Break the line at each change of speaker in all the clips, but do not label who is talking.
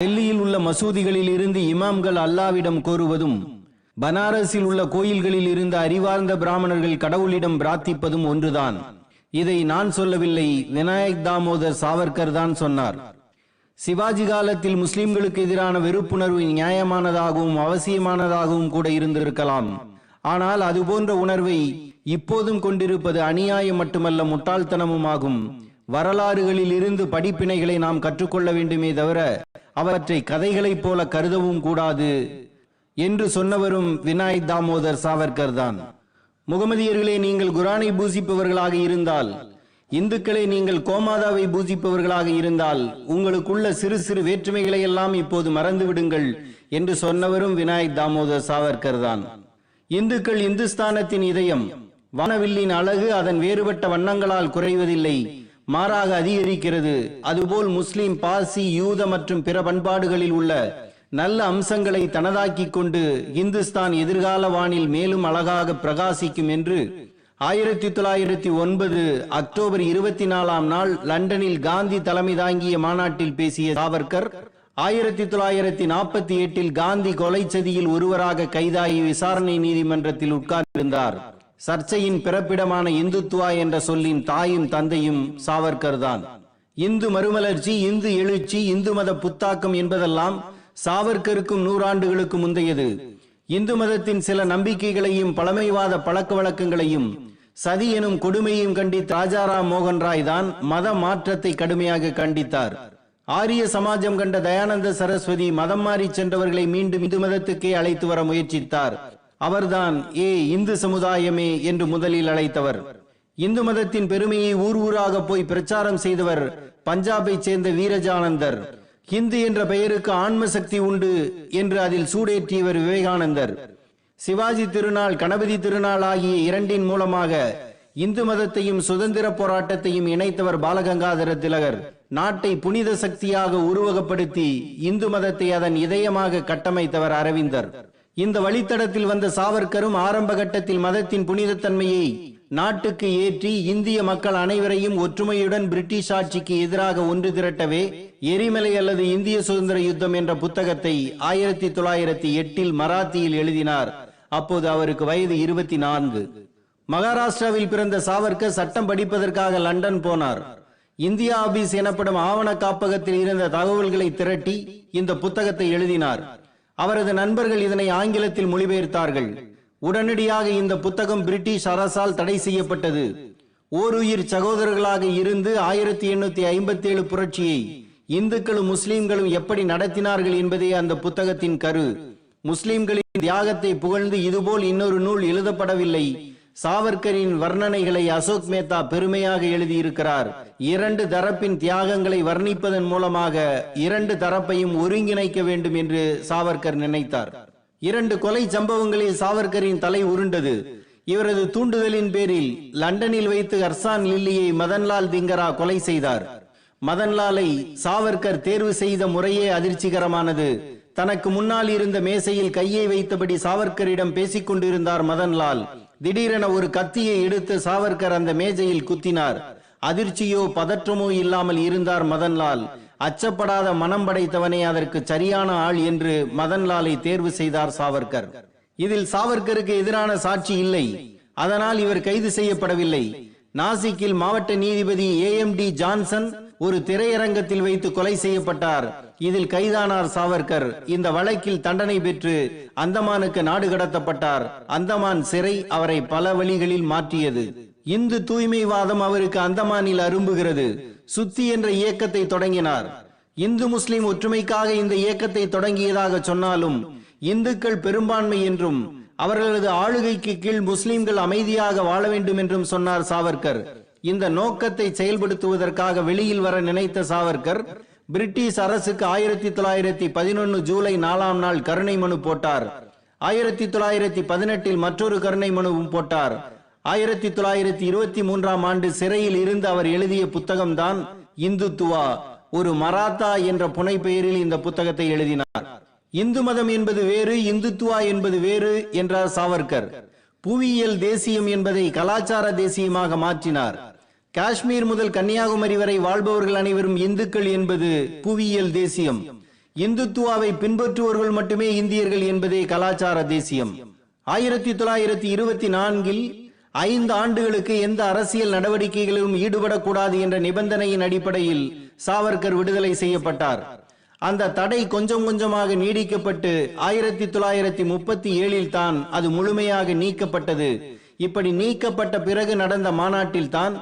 டெல்லியில் உள்ள மசூதிகளில் இருந்து இமாம்கள் அல்லாவிடம் கோருவதும் பனாரஸில் உள்ள கோயில்களில் இருந்து அறிவார்ந்த பிராமணர்கள் கடவுளிடம் பிரார்த்திப்பதும் ஒன்றுதான். இதை நான் சொல்லவில்லை விநாயக் தாமோதர் சாவர்கர் தான் சொன்னார். சிவாஜி காலத்தில் முஸ்லிம்களுக்கு எதிரான வெறுப்புணர்வு நியாயமானதாகவும் அவசியமானதாகவும் கூட இருந்திருக்கலாம். ஆனால் அதுபோன்ற உணர்வை இப்போதும் கொண்டிருப்பது அநியாயம் மட்டுமல்ல முட்டாள்தனமுமாகும். வரலாறுகளில் இருந்து படிப்பினைகளை நாம் கற்றுக்கொள்ள வேண்டுமே தவிர அவற்றை கதைகளைப் போல கருதவும் கூடாது என்று சொன்னவரும் வினாயக் தாமோதர் சாவர்கர் தான். முகமதியர்களே நீங்கள் குரானை பூசிப்பவர்களாக இருந்தால் இந்துக்களே நீங்கள் கோமாதாவை பூஜிப்பவர்களாக இருந்தால் உங்களுக்குள்ள சிறு சிறு வேற்றுமைகளை எல்லாம் இப்போது மறந்து விடுங்கள் என்று சொன்னவரும் விநாயக் தாமோதர் சாவர்கர் தான். இந்துக்கள் இந்துஸ்தானத்தின் இதயம் வானவில்லின் அழகு அதன் வேறுபட்ட வண்ணங்களால் குறைவதில்லை. மாறாக அதிகரிக்கிறது. அதுபோல் முஸ்லிம் பார்சி யூத மற்றும் பிற பண்பாடுகளில் உள்ள நல்ல அம்சங்களை தனதாக்கிக் கொண்டு இந்துஸ்தான் எதிர்கால வானில் மேலும் அழகாக பிரகாசிக்கும் என்று ஆயிரத்தி தொள்ளாயிரத்தி ஒன்பது அக்டோபர் இருபத்தி நாலாம் நாள் லண்டனில் காந்தி தலைமை தாங்கிய மாநாட்டில் பேசிய சாவர்கர் ஆயிரத்தி தொள்ளாயிரத்தி நாற்பத்தி எட்டில் காந்தி கொலை சதியில் ஒருவராக கைதாகி விசாரணை நீதிமன்றத்தில் உட்கார்ந்திருந்தார். சர்ச்சையின் பிறப்பிடமான இந்துத்துவா என்ற சொல்லின் தாயும் தந்தையும் சாவர்கர் தான் இந்து மறுமலர்ச்சி இந்து எழுச்சி இந்து மத புத்தாக்கம் என்பதெல்லாம் சாவர்கருக்கும் நூறாண்டுகளுக்கு முந்தையது. இந்து மதத்தின் சில நம்பிக்கைகளையும் பழமைவாத பழக்க வழக்கங்களையும் சதி எனும் கொடுமையும் கண்டித்த ராஜாராம் மோகன் ராய் தான் மத மாற்றத்தை கடுமையாக கண்டித்தார். ஆரிய சமாஜம் கண்ட தயானந்த சரஸ்வதி மதம் மாறி சென்றவர்களை மீண்டும் இந்து மதத்துக்கே அழைத்து வர முயற்சித்தார். அவர்தான் ஏ இந்து சமுதாயமே என்று முதலில் அழைத்தவர். இந்து மதத்தின் பெருமையை ஊர் ஊராக போய் பிரச்சாரம் செய்தவர் பஞ்சாபை சேர்ந்த வீரஜானந்தர். ஹிந்து என்ற பெயருக்கு ஆன்ம சக்தி உண்டு என்று அதில் சூடேற்றியவர் விவேகானந்தர். சிவாஜி திருநாள் கணபதி திருநாள் ஆகிய இரண்டின் மூலமாக இந்து மதத்தையும் சுதந்திர போராட்டத்தையும் இணைத்தவர் பாலகங்காதர திலகர். நாட்டை புனித சக்தியாக உருவகப்படுத்தி இந்து மதத்தை அதன் இதயமாக கட்டமைத்தவர் அரவிந்தர். இந்த வழித்தடத்தில் வந்த சாவர்க்கரும் ஆரம்ப கட்டத்தில் மதத்தின் புனிதத்தன்மையை நாட்டுக்கு ஏற்றி இந்திய மக்கள் அனைவரையும் ஒற்றுமையுடன் பிரிட்டிஷ் ஆட்சிக்கு எதிராக ஒன்று திரட்டவே எரிமலை அல்லது இந்திய சுதந்திர யுத்தம் என்ற புத்தகத்தை ஆயிரத்தி தொள்ளாயிரத்தி எட்டில் மராத்தியில் எழுதினார். அப்போது அவருக்கு வயது இருபத்தி நான்கு மகாராஷ்டிராவில் பிறந்த சாவர்கர் சட்டம் படிப்பதற்காக லண்டன் போனார். இந்தியா ஆபீஸ் எனப்படும் ஆவண காப்பகத்தில் இருந்த தகவல்களை திரட்டி இந்த புத்தகத்தை எழுதினார். அவரது நண்பர்கள் இதனை ஆங்கிலத்தில் மொழிபெயர்த்தார்கள். உடனடியாக இந்த புத்தகம் பிரிட்டிஷ் அரசால் தடை செய்யப்பட்டது. ஓருயிர் சகோதரர்களாக இருந்து ஆயிரத்தி எண்ணூத்தி ஐம்பத்தி ஏழு புரட்சியை இந்துக்களும் முஸ்லிம்களும் எப்படி நடத்தினார்கள் என்பதே அந்த புத்தகத்தின் கரு. முஸ்லிம்களின் தியாகத்தை புகழ்ந்து இதுபோல் இன்னொரு நூல் எழுதப்படவில்லை. சாவர்கரின் வர்ணனைகளை அசோக் மேத்தா பெருமையாக எழுதியிருக்கிறார். இரண்டு தரப்பின் தியாகங்களை வர்ணிப்பதன் மூலமாக இரண்டு தரப்பையும் ஒருங்கிணைக்க வேண்டும் என்று சாவர்கர் நினைத்தார். இரண்டு கொலை சம்பவங்களில் சாவர்கரின் தலை உருண்டது. இவரது தூண்டுதலின் பேரில் லண்டனில் வைத்து அர்சான் லில்லியை மதன்லால் திங்கரா கொலை செய்தார். மதன்லாலை சாவர்கர் தேர்வு செய்த முறையே அதிர்ச்சிகரமானது. தனக்கு முன்னால் இருந்த மேசையில் கையை வைத்தபடி சாவர்கரிடம் பேசிக் கொண்டிருந்தார் மதன்லால். திடீரென ஒரு கத்தியை எடுத்து சாவர்கர் அந்த மேஜையில் குத்தினார். அதிர்ச்சியோ பதற்றமோ இல்லாமல் இருந்தார் மதன்லால். அச்சப்படாத மனம் படைத்தவனே அதற்கு சரியான ஆள் என்று மதன்லாலை தேர்வு செய்தார் சாவர்கர். இதில் சாவர்கருக்கு எதிரான சாட்சி இல்லை. அதனால் இவர் கைது செய்யப்படவில்லை. நாசிக்கில் மாவட்ட நீதிபதி ஏ எம் டி ஜான்சன் ஒரு திரையரங்கத்தில் வைத்து கொலை செய்யப்பட்டார். இதில் கைதானார் சாவர்கர். இந்த வழக்கில் தண்டனை பெற்று அந்தமானுக்கு நாடு கடத்தப்பட்டார். அந்தமான் சிறை அவரை பல வழிகளில் மாற்றியது. இந்து தூய்மைவாதம் அவருக்கு அந்தமானில் அரும்புகிறது. சுத்தி என்ற இயக்கத்தை தொடங்கினார். இந்து முஸ்லிம் ஒற்றுமைக்காக இந்த இயக்கத்தை தொடங்கியதாக சொன்னாலும் இந்துக்கள் பெரும்பான்மை என்றும் அவர்களது ஆளுகைக்கு கீழ் முஸ்லிம்கள் அமைதியாக வாழ வேண்டும் என்றும் சொன்னார் சாவர்கர். இந்த நோக்கத்தை செயல்படுத்துவதற்காக வெளியில் வர நினைத்த சாவர்கர் பிரிட்டிஷ் அரசுக்கு ஆயிரத்தி தொள்ளாயிரத்தி பதினொன்னு ஜூலை நாலாம் நாள் கருணை மனு போட்டார். ஆயிரத்தி தொள்ளாயிரத்தி பதினெட்டில் மற்றொரு கருணை மனுவும் போட்டார். ஆயிரத்தி தொள்ளாயிரத்தி இருபத்தி மூன்றாம் ஆண்டு சிறையில் இருந்து அவர் எழுதிய புத்தகம்தான் இந்துத்துவா. ஒரு மராத்தா என்ற புனை பெயரில் இந்த புத்தகத்தை எழுதினார். இந்து மதம் என்பது வேறு இந்துத்துவா என்பது வேறு என்றார் சாவர்கர். புவியியல் தேசியம் என்பதை கலாச்சார தேசியமாக மாற்றினார். காஷ்மீர் முதல் கன்னியாகுமரி வரை வாழ்பவர்கள் அனைவரும் இந்துக்கள் என்பது புவியியல் தேசியம். இந்துத்துவாவை பின்பற்றுவோர்கள் மட்டுமே இந்தியர்கள் என்பதே கலாச்சார தேசியம். ஆயிரத்தி தொள்ளாயிரத்தி இருபத்தி நான்கில் ஐந்து ஆண்டுகளுக்கு எந்த அரசியல் நடவடிக்கைகளிலும் ஈடுபடக்கூடாது என்ற நிபந்தனையின் அடிப்படையில் சாவர்கர் விடுதலை செய்யப்பட்டார். அந்த தடை கொஞ்சம் கொஞ்சமாக நீடிக்கப்பட்டு ஆயிரத்தி தொள்ளாயிரத்தி முப்பத்தி ஏழில் தான் அது முழுமையாக நீக்கப்பட்டது. இப்படி நீக்கப்பட்ட பிறகு நடந்த மாநாட்டில் தான்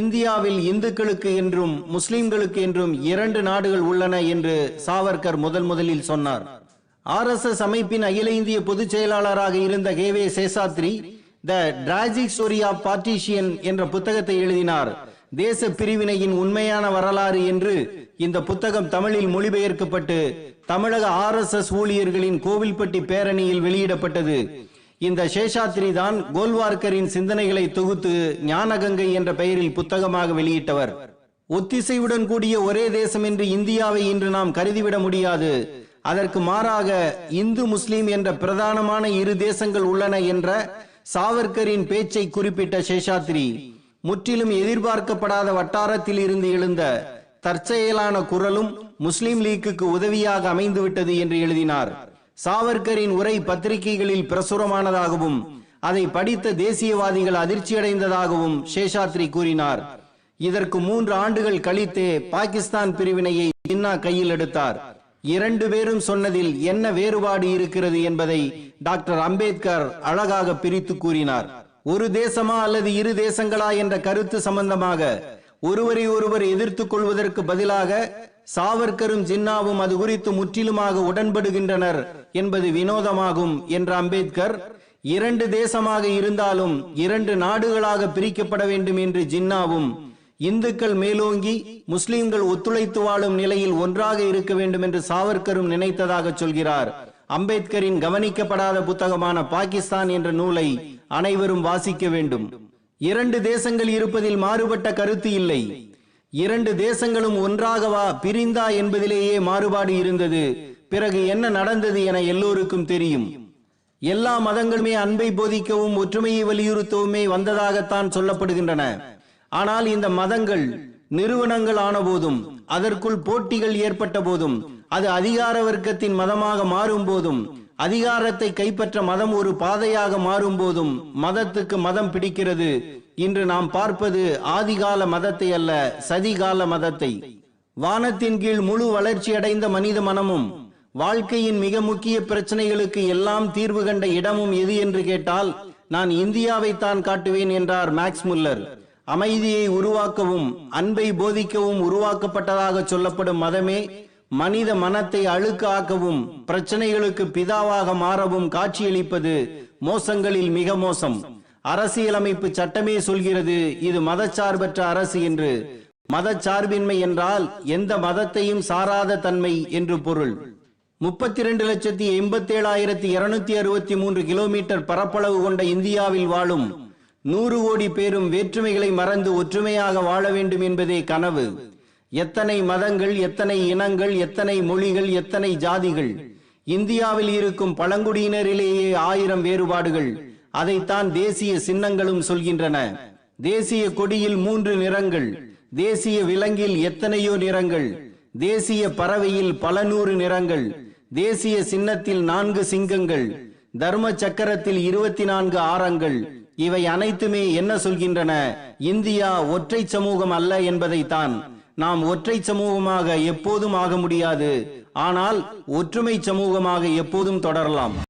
இந்தியாவில் இந்துக்களுக்கு என்றும் முஸ்லிம்களுக்கு என்றும் இரண்டு நாடுகள் உள்ளன என்று சாவர்கர் முதல் முதலில் சொன்னார். ஆர் எஸ் எஸ் அமைப்பின் அகில இந்திய பொதுச் செயலாளராக இருந்த K V Seshadri the tragic story of partition என்ற புத்தகத்தை எழுதினார். தேச பிரிவினையின் உண்மையான வரலாறு என்று இந்த புத்தகம் தமிழில் மொழிபெயர்க்கப்பட்டு தமிழக ஆர் எஸ் எஸ் ஊழியர்களின் கோவில்பட்டி பேரணியில் வெளியிடப்பட்டது. இந்த சேஷாத்ரி தான் கோல்வார்க்கரின் சிந்தனைகளை தொகுத்து ஞானகங்கை என்ற பெயரில் புத்தகமாக வெளியிட்டவர். ஒத்திசைவுடன் கூடிய ஒரே தேசம் என்று இந்தியாவை இன்று நாம் கருதிவிட முடியாது. அதற்கு மாறாக இந்து முஸ்லிம் என்ற பிரதானமான இரு தேசங்கள் உள்ளன என்ற சாவர்கரின் பேச்சை குறிப்பிட்ட சேஷாத்ரி முற்றிலும் எதிர்பார்க்கப்படாத வட்டாரத்தில் இருந்து எழுந்த தற்செயலான குரலும் முஸ்லிம் லீக்குக்கு உதவியாக அமைந்துவிட்டது என்று எழுதினார். சாவர்கரின் உரை பத்திரிகைகளில் பிரசுரமானதாகவும் அதை படித்த தேசியவாதிகள் அதிர்ச்சியடைந்ததாகவும் சேஷாத்ரி கூறினார். இதற்கு மூன்று ஆண்டுகள் கழித்தே பாகிஸ்தான் பிரிவினையை ஜின்னா கையில் எடுத்தார். இரண்டு பேரும் சொன்னதில் என்ன வேறுபாடு இருக்கிறது என்பதை டாக்டர் அம்பேத்கர் அழகாக பிரித்து கூறினார். ஒரு தேசமா அல்லது இரு தேசங்களா என்ற கருத்து சம்பந்தமாக ஒருவரை ஒருவர் எதிர்த்துக் கொள்வதற்கு பதிலாக சாவர்கரும் ஜின்னாவும் அது குறித்து முற்றிலுமாக உடன்படுகின்றனர் என்பது வினோதமாகும் என்ற அம்பேத்கர் இரண்டு தேசமாக இருந்தாலும் இரண்டு நாடுகளாக பிரிக்கப்பட வேண்டும் என்று ஜின்னாவும் இந்துக்கள் மேலோங்கி முஸ்லிம்கள் ஒத்துழைத்து வாழும் நிலையில் ஒன்றாக இருக்க வேண்டும் என்று சாவர்கரும் நினைத்ததாக சொல்கிறார். அம்பேத்கரின் கவனிக்கப்படாத புத்தகமான பாகிஸ்தான் என்ற நூலை அனைவரும் வாசிக்க வேண்டும். இரண்டு தேசங்கள் இருப்பதில் மாறுபட்ட கருத்து இல்லை. இரண்டு தேசங்களும் ஒன்றாகவா பிரிந்தா என்பதிலேயே மாறுபாடு இருந்தது. பிறகு என்ன நடந்தது என எல்லோருக்கும் தெரியும். எல்லா மதங்களுமே அன்பை போதிக்கவும் ஒற்றுமையை வலியுறுத்தவுமே வந்ததாகத்தான் சொல்லப்படுகின்றன. ஆனால் இந்த மதங்கள் நிறுவனங்கள் ஆன போதும் அதற்குள் போட்டிகள் ஏற்பட்ட போதும் அது அதிகார வர்க்கத்தின் மதமாக மாறும் போதும் அதிகாரத்தை கைப்பற்ற மதம் ஒரு பாதையாக மாறும் போதும் மதத்துக்கு மதம் பிடிக்கிறது. இன்று நாம் பார்ப்பது ஆதிகால மதத்தை அல்ல சதிகால மதத்தை. வானத்தின் கீழ் முழு வளர்ச்சி அடைந்த மனித மனமும் வாழ்க்கையின் மிக முக்கிய பிரச்சனைகளுக்கு எல்லாம் தீர்வு கண்ட இடமும் எது என்று கேட்டால் நான் இந்தியாவை தான் காட்டுவேன் என்றார் மேக்ஸ் முல்லர். அமைதியை உருவாக்கவும் அன்பை போதிக்கவும் உருவாக்கப்பட்டதாக சொல்லப்படும் மதமே மனித மனத்தை அழுக்கு ஆக்கவும் பிரச்சனைகளுக்கு பிதாவாக மாறவும் காட்சியளிப்பது மோசங்களில் மிக மோசம். அரசியலமைப்பு சட்டமே சொல்கிறது இது மதச்சார்பற்ற அரசு என்று. மதச்சார்பின்மை என்றால் எந்த மதத்தையும் சாராத தன்மை என்று பொருள். முப்பத்தி ரெண்டு லட்சத்தி எண்பத்தி ஏழாயிரத்தி இருநூத்தி அறுபத்தி மூன்று கிலோமீட்டர் பரப்பளவு கொண்ட இந்தியாவில் வாழும் நூறு கோடி பேரும் வேற்றுமைகளை மறந்து ஒற்றுமையாக வாழ வேண்டும் என்பதே கனவு. எத்தனை மதங்கள் எத்தனை இனங்கள் எத்தனை மொழிகள் எத்தனை ஜாதிகள். இந்தியாவில் இருக்கும் பழங்குடியினரிலேயே ஆயிரம் வேறுபாடுகள். அதைத்தான் தேசிய சின்னங்களும் சொல்கின்றன. தேசிய கொடியில் மூன்று நிறங்கள். தேசிய விலங்கில் எத்தனையோ நிறங்கள். தேசிய பறவையில் பல நூறு நிறங்கள். தேசிய சின்னத்தில் நான்கு சிங்கங்கள். தர்ம சக்கரத்தில் இருபத்தி நான்கு ஆரங்கள். இவை அனைத்துமே என்ன சொல்கின்றன? இந்தியா ஒற்றை சமூகம் அல்ல என்பதைத்தான். நாம் ஒற்றை சமூகமாக எப்போதும் ஆக முடியாது. ஆனால் ஒற்றுமை சமூகமாக எப்போதும் தொடரலாம்.